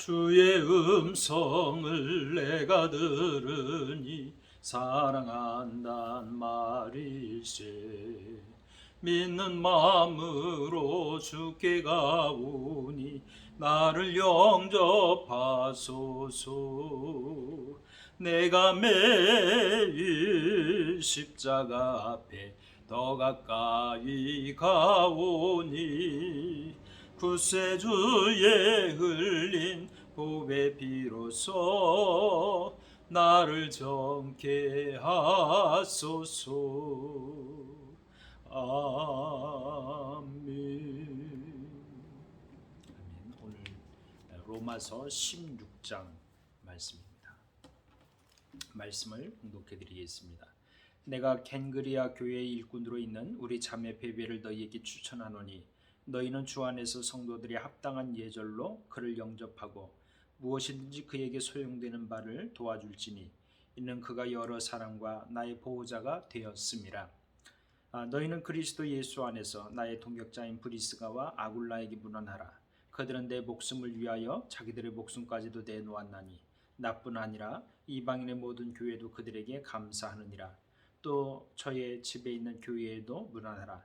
주의 음성을 내가 들으니 사랑한단 말일세. 믿는 마음으로 주께 가오니 나를 영접하소서. 내가 매일 십자가 앞에 더 가까이 가오니 구세주의 흘린 보배 비로소 나를 정케 하소서 아멘. 오늘 로마서 16장 말씀입니다. 말씀을 공독해 드리겠습니다. 내가 켄그리아 교회 일꾼으로 있는 우리 자매 베베를 너희에게 추천하노니 너희는 주 안에서 성도들이 합당한 예절로 그를 영접하고 무엇이든지 그에게 소용되는 바를 도와줄지니 이는 그가 여러 사람과 나의 보호자가 되었음이라. 아, 너희는 그리스도 예수 안에서 나의 동역자인 브리스가와 아굴라에게 문안하라. 그들은 내 목숨을 위하여 자기들의 목숨까지도 내놓았나니 나뿐 아니라 이방인의 모든 교회도 그들에게 감사하느니라. 또 저의 집에 있는 교회에도 문안하라.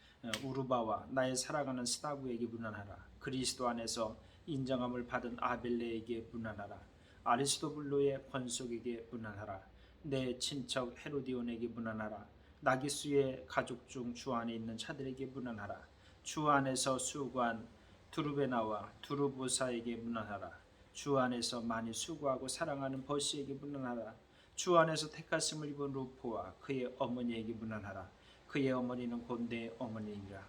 우르바와 나의 사랑하는 스타구에게 문안하라. 그리스도 안에서 인정함을 받은 아벨레에게 문안하라. 아리스토블로의 권속에게 문안하라. 내 친척 헤로디온에게 문안하라. 나기수의 가족 중 주 안에 있는 자들에게 문안하라. 주 안에서 수고한 두루베나와 두루보사에게 문안하라. 주 안에서 많이 수고하고 사랑하는 버시에게 문안하라. 주 안에서 택하심을 입은 루포와 그의 어머니에게 문안하라. 그의 어머니는 곤대의 어머니이라.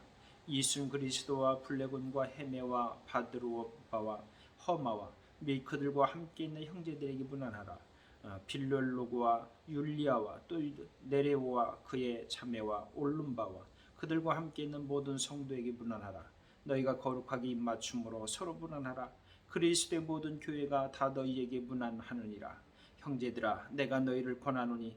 이순 그리스도와 블레곤과 헤메와 바드로바와 허마와 및 그들과 함께 있는 형제들에게 문안하라. 어, 빌롤로고와 율리아와 또 네레오와 그의 자매와 올lum바와 그들과 함께 있는 모든 성도에게 문안하라. 너희가 거룩하게 입맞춤으로 서로 문안하라. 그리스도의 모든 교회가 다 너희에게 문안하느니라. 형제들아, 내가 너희를 권하노니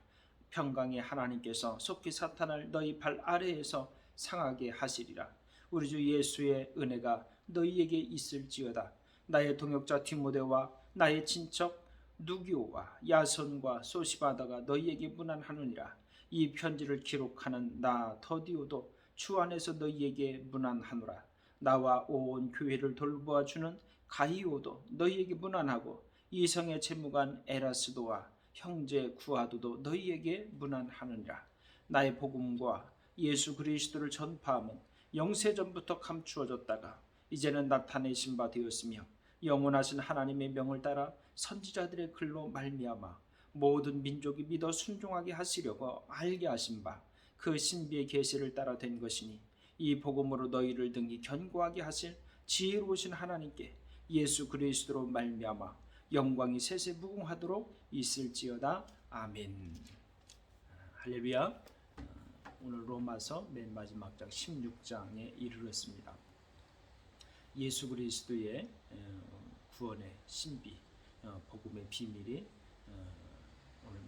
평강의 하나님께서 속히 사탄을 너희 발 아래에서 상하게 하시리라. 우리 주 예수의 은혜가 너희에게 있을지어다. 나의 동역자 디모데와 나의 친척 누기오와 야손과 소시바다가 너희에게 문안하느니라. 이 편지를 기록하는 나 더디오도 주 안에서 너희에게 문안하노라. 나와 온 교회를 돌보아 주는 가이오도 너희에게 문안하고 이성의 재무관 에라스도와 형제 구하도도 너희에게 문안하느니라. 나의 복음과 예수 그리스도를 전파함은 영세 전부터 감추어졌다가 이제는 나타내신 바 되었으며 영원하신 하나님의 명을 따라 선지자들의 글로 말미암아 모든 민족이 믿어 순종하게 하시려고 알게 하신 바 그 신비의 계시를 따라 된 것이니 이 복음으로 너희를 등이 견고하게 하실 지혜로우신 하나님께 예수 그리스도로 말미암아 영광이 세세 무궁하도록 있을지어다 아멘. 할렐루야. 오늘 로마서 맨 마지막 장 16장에 이르렀습니다. 예수 그리스도의 구원의 신비, 어, 복음의 비밀이 어, 오늘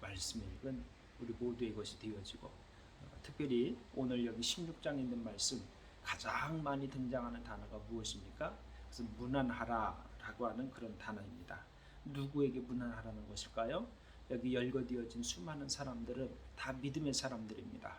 말씀을 읽은 우리 모두의 것이 되어지고 어, 특별히 오늘 여기 16장에 있는 말씀 가장 많이 등장하는 단어가 무엇입니까? 그래서 문안하라라고 하는 그런 단어입니다. 누구에게 문안하라는 것일까요? 여기 열거되어진 수많은 사람들은 다 믿음의 사람들입니다.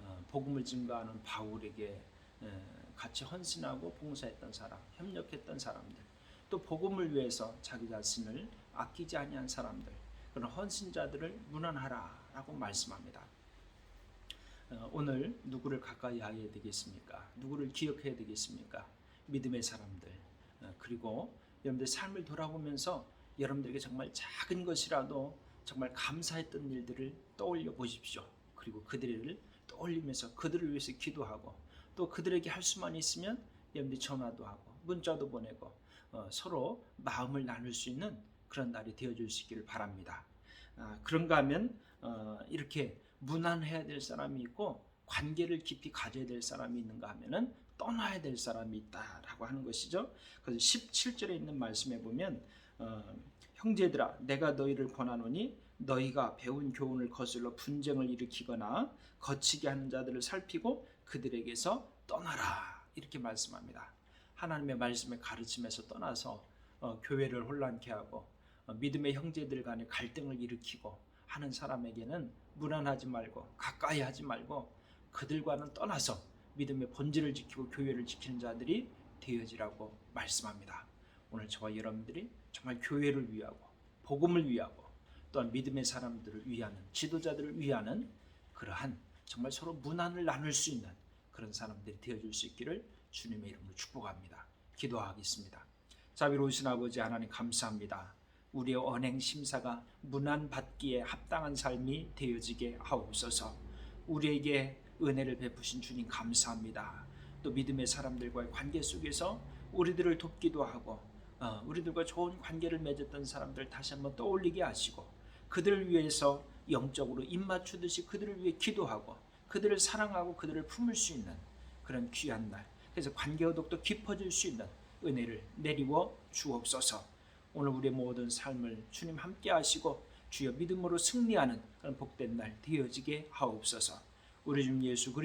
어, 복음을 증거하는 바울에게 에, 같이 헌신하고 봉사했던 사람, 협력했던 사람들, 또 복음을 위해서 자기 자신을 아끼지 아니한 사람들, 그런 헌신자들을 문안하라라고 말씀합니다. 어, 오늘 누구를 가까이 해야 되겠습니까? 누구를 기억해야 되겠습니까? 믿음의 사람들 어, 그리고 여러분들 삶을 돌아보면서 여러분들에게 정말 작은 것이라도 정말 감사했던 일들을 떠올려 보십시오. 그리고 그들을 떠올리면서 그들을 위해서 기도하고 또 그들에게 할 수만 있으면 여러분들이 전화도 하고 문자도 보내고 어, 서로 마음을 나눌 수 있는 그런 날이 되어줄 수 있기를 바랍니다. 아, 그런가 하면 어, 이렇게 무난해야 될 사람이 있고 관계를 깊이 가져야 될 사람이 있는가 하면은 떠나야 될 사람이 있다라고 하는 것이죠. 그래서 17절에 있는 말씀에 보면 어, 형제들아 내가 너희를 권하노니 너희가 배운 교훈을 거슬러 분쟁을 일으키거나 거치게 하는 자들을 살피고 그들에게서 떠나라 이렇게 말씀합니다. 하나님의 말씀에 가르침에서 떠나서 어, 교회를 혼란케 하고 어, 믿음의 형제들 간에 갈등을 일으키고 하는 사람에게는 무난하지 말고 가까이 하지 말고 그들과는 떠나서 믿음의 본질을 지키고 교회를 지키는 자들이 되어지라고 말씀합니다. 오늘 저와 여러분들이 정말 교회를 위하고 복음을 위하고 또한 믿음의 사람들을 위하는 지도자들을 위하는 그러한 정말 서로 문안을 나눌 수 있는 그런 사람들이 되어줄 수 있기를 주님의 이름으로 축복합니다. 기도하겠습니다. 자비로우신 아버지 하나님 감사합니다. 우리의 언행 심사가 문안 받기에 합당한 삶이 되어지게 하옵소서. 우리에게 은혜를 베푸신 주님 감사합니다. 또 믿음의 사람들과의 관계 속에서 우리들을 돕기도 하고 어, 우리들과 좋은 관계를 맺었던 사람들 다시 한번 떠올리게 하시고 그들을 위해서 영적으로 입맞추듯이 그들을 위해 기도하고 그들을 사랑하고 그들을 품을 수 있는 그런 귀한 날 그래서 관계가 더욱더 깊어질 수 있는 은혜를 내리워 주옵소서 오늘 우리의 모든 삶을 주님 함께 하시고 주여 믿음으로 승리하는 그런 복된 날 되어지게 하옵소서 우리 주 예수 그리스도